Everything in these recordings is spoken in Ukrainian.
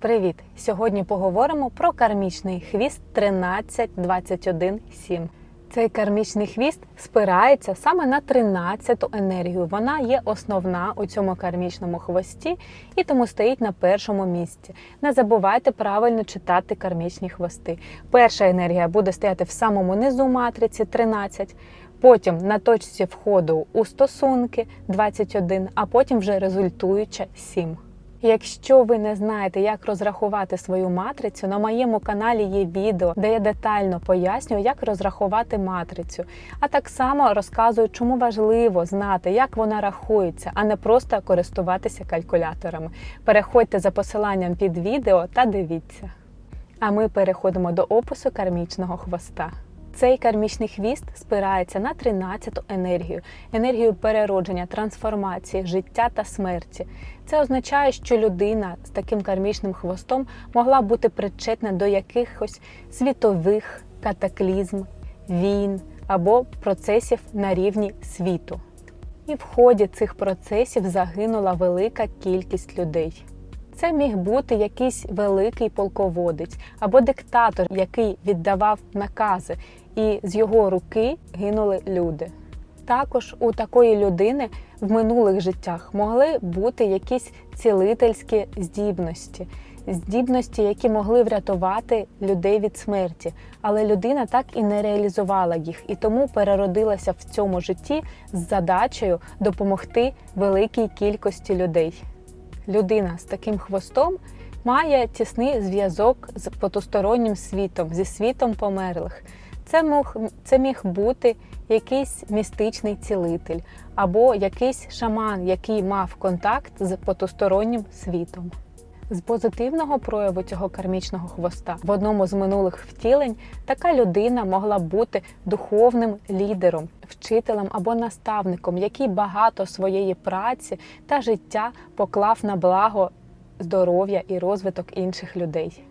Привіт! Сьогодні поговоримо про кармічний хвіст 13217. Цей кармічний хвіст спирається саме на 13-ту енергію. Вона є основна у цьому кармічному хвості і тому стоїть на першому місці. Не забувайте правильно читати кармічні хвости. Перша енергія буде стояти в самому низу матриці 13. Потім на точці входу у стосунки 21, а потім вже результуюча 7. Якщо ви не знаєте, як розрахувати свою матрицю, на моєму каналі є відео, де я детально пояснюю, як розрахувати матрицю. А так само розказую, чому важливо знати, як вона рахується, а не просто користуватися калькуляторами. Переходьте за посиланням під відео та дивіться. А ми переходимо до опису кармічного хвоста. Цей кармічний хвіст спирається на 13-ту енергію, енергію переродження, трансформації, життя та смерті. Це означає, що людина з таким кармічним хвостом могла бути причетна до якихось світових катаклізм, війн або процесів на рівні світу. І в ході цих процесів загинула велика кількість людей. Це міг бути якийсь великий полководець або диктатор, який віддавав накази, і з його руки гинули люди. Також у такої людини в минулих життях могли бути якісь цілительські здібності, здібності, які могли врятувати людей від смерті. Але людина так і не реалізувала їх, і тому переродилася в цьому житті з задачею допомогти великій кількості людей. Людина з таким хвостом має тісний зв'язок з потустороннім світом, зі світом померлих. Це мог це міг бути якийсь містичний цілитель або якийсь шаман, який мав контакт з потустороннім світом. З позитивного прояву цього кармічного хвоста в одному з минулих втілень така людина могла бути духовним лідером, вчителем або наставником, який багато своєї праці та життя поклав на благо здоров'я і розвиток інших людей.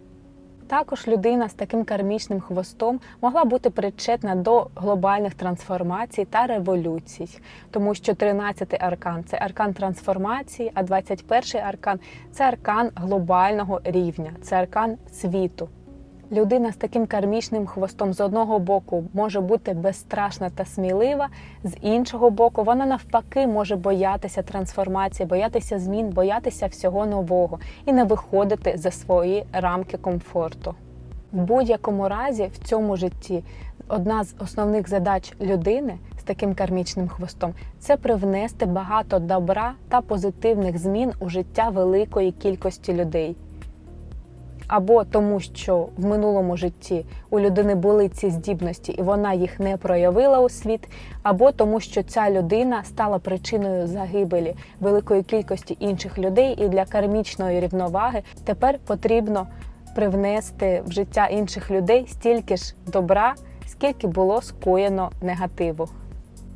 Також людина з таким кармічним хвостом могла бути причетна до глобальних трансформацій та революцій, тому що 13-й аркан це аркан трансформації, а 21-й аркан це аркан глобального рівня, це аркан світу. Людина з таким кармічним хвостом з одного боку може бути безстрашна та смілива, з іншого боку, вона навпаки може боятися трансформації, боятися змін, боятися всього нового і не виходити за свої рамки комфорту. В будь-якому разі в цьому житті одна з основних задач людини з таким кармічним хвостом це привнести багато добра та позитивних змін у життя великої кількості людей або тому, що в минулому житті у людини були ці здібності, і вона їх не проявила у світ, або тому, що ця людина стала причиною загибелі великої кількості інших людей, і для кармічної рівноваги тепер потрібно привнести в життя інших людей стільки ж добра, скільки було скоєно негативу.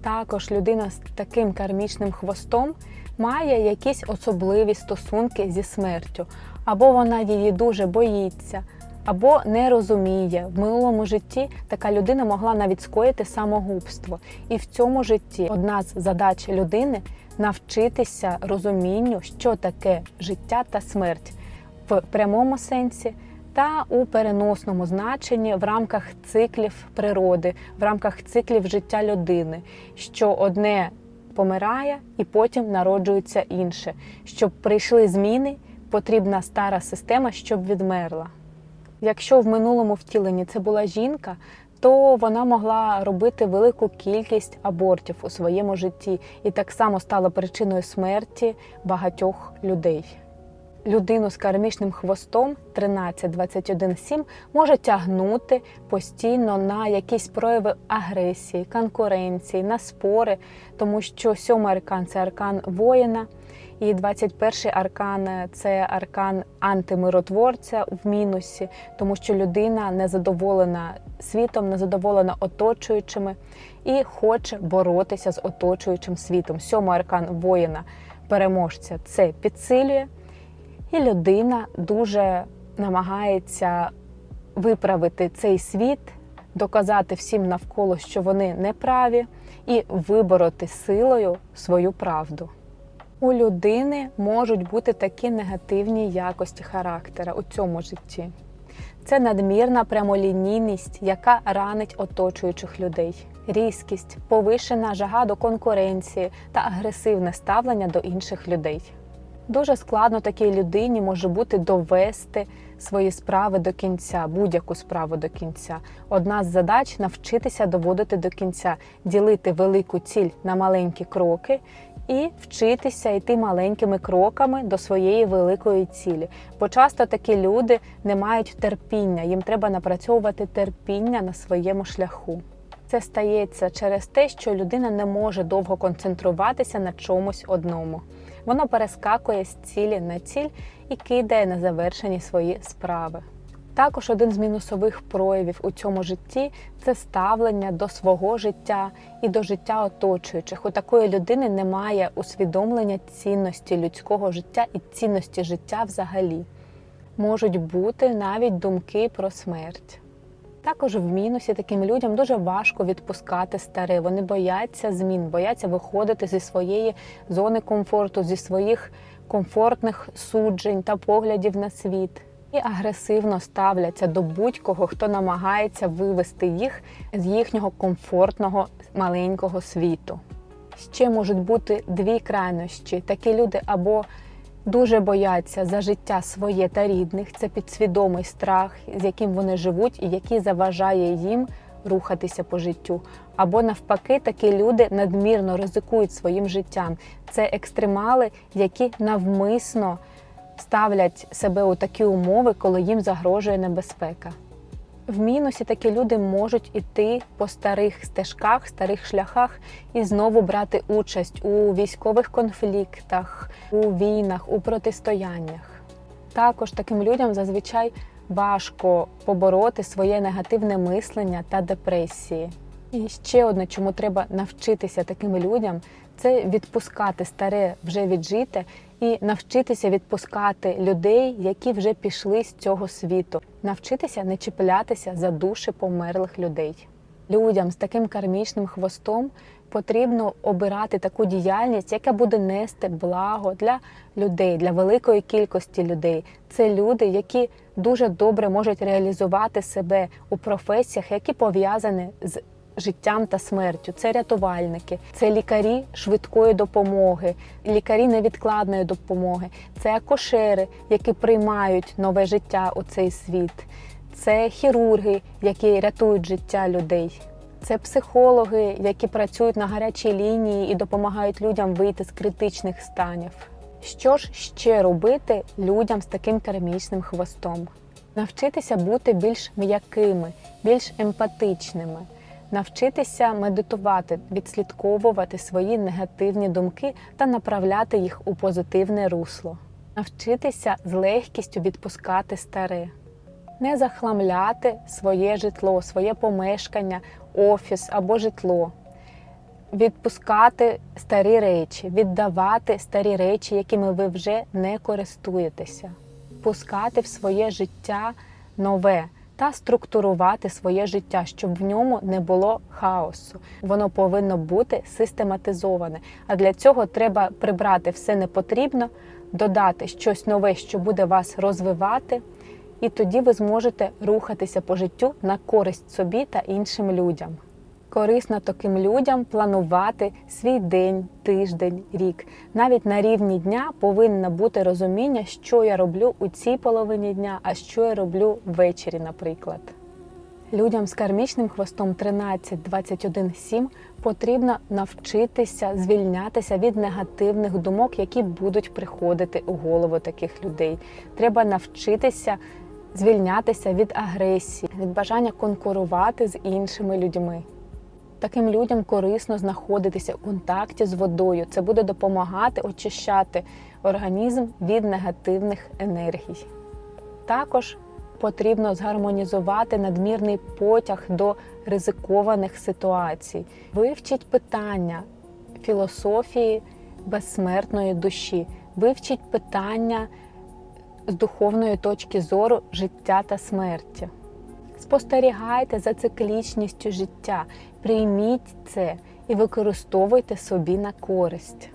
Також людина з таким кармічним хвостом має якісь особливі стосунки зі смертю, або вона її дуже боїться, або не розуміє. В минулому житті така людина могла навіть скоїти самогубство. І в цьому житті одна з задач людини навчитися розумінню, що таке життя та смерть в прямому сенсі. Та у переносному значенні в рамках циклів природи, в рамках циклів життя людини, що одне помирає і потім народжується інше. Щоб прийшли зміни, потрібна стара система, щоб відмерла. Якщо в минулому втіленні це була жінка, то вона могла робити велику кількість абортів у своєму житті і так само стала причиною смерті багатьох людей людину з кармічним хвостом 13-21-7 може тягнути постійно на якісь прояви агресії, конкуренції, на спори, тому що сьомий аркан це аркан воїна. І 21-й аркан це аркан антимиротворця в мінусі, тому що людина незадоволена світом, незадоволена оточуючими і хоче боротися з оточуючим світом. Сьомий аркан воїна переможця це підсилює. І людина дуже намагається виправити цей світ, доказати всім навколо, що вони неправі, і вибороти силою свою правду. У людини можуть бути такі негативні якості характера у цьому житті. Це надмірна прямолінійність, яка ранить оточуючих людей, різкість, повишена жага до конкуренції та агресивне ставлення до інших людей. Дуже складно такій людині може бути довести свої справи до кінця, будь-яку справу до кінця. Одна з задач навчитися доводити до кінця, ділити велику ціль на маленькі кроки і вчитися йти маленькими кроками до своєї великої цілі. Бо часто такі люди не мають терпіння, їм треба напрацьовувати терпіння на своєму шляху. Це стається через те, що людина не може довго концентруватися на чомусь одному. Воно перескакує з цілі на ціль і кидає на завершені свої справи. Також один з мінусових проявів у цьому житті це ставлення до свого життя і до життя оточуючих. У такої людини немає усвідомлення цінності людського життя і цінності життя взагалі. Можуть бути навіть думки про смерть. Також в мінусі таким людям дуже важко відпускати старе. Вони бояться змін, бояться виходити зі своєї зони комфорту, зі своїх комфортних суджень та поглядів на світ. І агресивно ставляться до будь-кого, хто намагається вивести їх з їхнього комфортного маленького світу. Ще можуть бути дві крайнощі. Такі люди або дуже бояться за життя своє та рідних, це підсвідомий страх, з яким вони живуть, і який заважає їм рухатися по життю. Або навпаки, такі люди надмірно ризикують своїм життям. Це екстремали, які навмисно ставлять себе у такі умови, коли їм загрожує небезпека. В мінусі такі люди можуть іти по старих стежках, старих шляхах і знову брати участь у військових конфліктах, у війнах, у протистояннях. Також таким людям зазвичай важко побороти своє негативне мислення та депресії. І ще одне, чому треба навчитися таким людям, це відпускати старе вже віджите і навчитися відпускати людей, які вже пішли з цього світу, навчитися не чіплятися за душі померлих людей. Людям з таким кармічним хвостом потрібно обирати таку діяльність, яка буде нести благо для людей, для великої кількості людей. Це люди, які дуже добре можуть реалізувати себе у професіях, які пов'язані з життям та смертю. Це рятувальники, це лікарі швидкої допомоги, лікарі невідкладної допомоги, це акушери, які приймають нове життя у цей світ, це хірурги, які рятують життя людей. Це психологи, які працюють на гарячій лінії і допомагають людям вийти з критичних станів. Що ж ще робити людям з таким кармічним хвостом? Навчитися бути більш м'якими, більш емпатичними, навчитися медитувати, відслідковувати свої негативні думки та направляти їх у позитивне русло, навчитися з легкістю відпускати старе, не захламляти своє житло, своє помешкання, офіс або житло. Відпускати старі речі, віддавати старі речі, якими ви вже не користуєтеся, пускати в своє життя нове та структурувати своє життя, щоб в ньому не було хаосу. Воно повинно бути систематизоване. А для цього треба прибрати все непотрібно, додати щось нове, що буде вас розвивати, і тоді ви зможете рухатися по життю на користь собі та іншим людям. Корисно таким людям планувати свій день, тиждень, рік. Навіть на рівні дня повинно бути розуміння, що я роблю у цій половині дня, а що я роблю ввечері, наприклад. Людям з кармічним хвостом 13, 21, 7 потрібно навчитися звільнятися від негативних думок, які будуть приходити у голову таких людей. Треба навчитися звільнятися від агресії, від бажання конкурувати з іншими людьми. Таким людям корисно знаходитися у контакті з водою. Це буде допомагати очищати організм від негативних енергій. Також потрібно згармонізувати надмірний потяг до ризикованих ситуацій. Вивчіть питання філософії безсмертної душі, вивчіть питання з духовної точки зору життя та смерті. Спостерігайте за циклічністю життя, прийміть це і використовуйте собі на користь.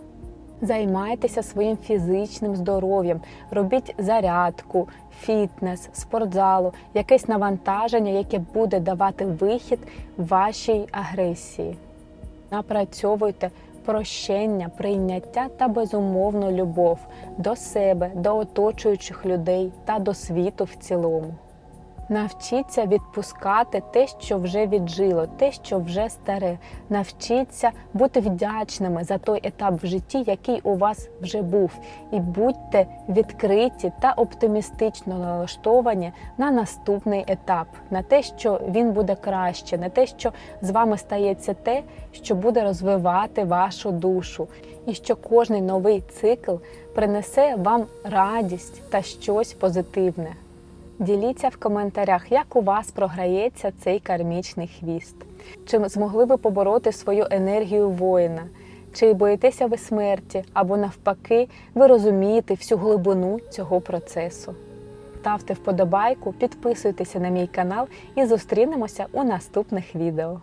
Займайтеся своїм фізичним здоров'ям, робіть зарядку, фітнес, спортзалу, якесь навантаження, яке буде давати вихід вашій агресії. Напрацьовуйте прощення, прийняття та безумовну любов до себе, до оточуючих людей та до світу в цілому. Навчіться відпускати те, що вже віджило, те, що вже старе. Навчіться бути вдячними за той етап в житті, який у вас вже був, і будьте відкриті та оптимістично налаштовані на наступний етап, на те, що він буде краще, на те, що з вами стається те, що буде розвивати вашу душу, і що кожний новий цикл принесе вам радість та щось позитивне. Діліться в коментарях, як у вас програється цей кармічний хвіст. Чи змогли ви побороти свою енергію воїна? Чи боїтеся ви смерті, або навпаки, ви розумієте всю глибину цього процесу? Ставте вподобайку, підписуйтеся на мій канал і зустрінемося у наступних відео.